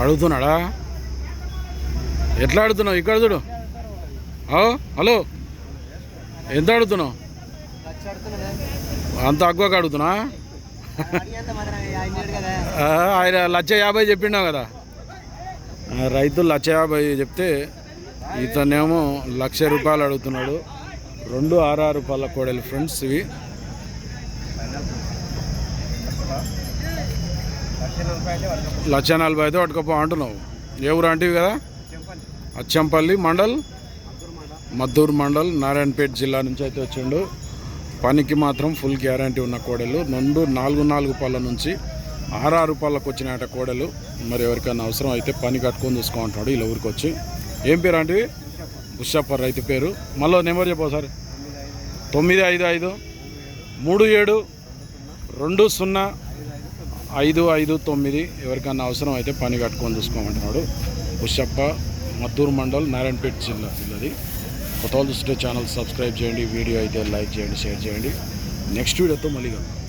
అడుగుతున్నాడా? ఎట్లా అడుగుతున్నావు? ఇక్కడ చూడు. హలో? ఎంత అడుగుతున్నావు? అంత అగ్గువగా అడుగుతున్నా? ఆయన లక్ష యాభై చెప్పిండావు కదా? రైతులు లక్ష యాభై చెప్తే ఇతనేమో లక్ష రూపాయలు అడుగుతున్నాడు. రెండు ఆరు రూపాయల కోడలు ఫ్రెండ్స్ ఇవి. లక్ష నలభై అయితే పట్టుకోపో అంటున్నావు. ఏ ఊరు అంటే కదా? అచ్చంపల్లి మండల్? మద్దూరు మండల్ నారాయణపేట జిల్లా నుంచి అయితే వచ్చిండు. పనికి మాత్రం ఫుల్ గ్యారంటీ ఉన్న కోడలు. రెండు నాలుగు నాలుగు పళ్ళ నుంచి ఆరారు పళ్ళకు వచ్చినాయట కోడలు. మరి ఎవరికైనా అవసరం అయితే పని కట్టుకొని చూసుకోమంటాడు ఇలా ఊరికి వచ్చి. ఏం పేరు అంటే? బుషప్పర్ రైతు పేరు. మళ్ళీ నెంబర్ చెప్పు సార్ తొమ్మిది ఐదు ఐదు మూడు ఏడు రెండు సున్నా ఐదు ఐదు తొమ్మిది ఎవరికైనా అవసరం అయితే పని కట్టుకొని చూసుకోమంటున్నాడు. ఉషప్ప మద్దూరు మండల్ నారాయణపేట జిల్లా జిల్లాది కొత్త వాళ్ళు చూస్తే ఛానల్ సబ్స్క్రైబ్ చేయండి వీడియో అయితే లైక్ చేయండి షేర్ చేయండి. నెక్స్ట్ వీడియోతో మళ్ళీ కలుగుతాం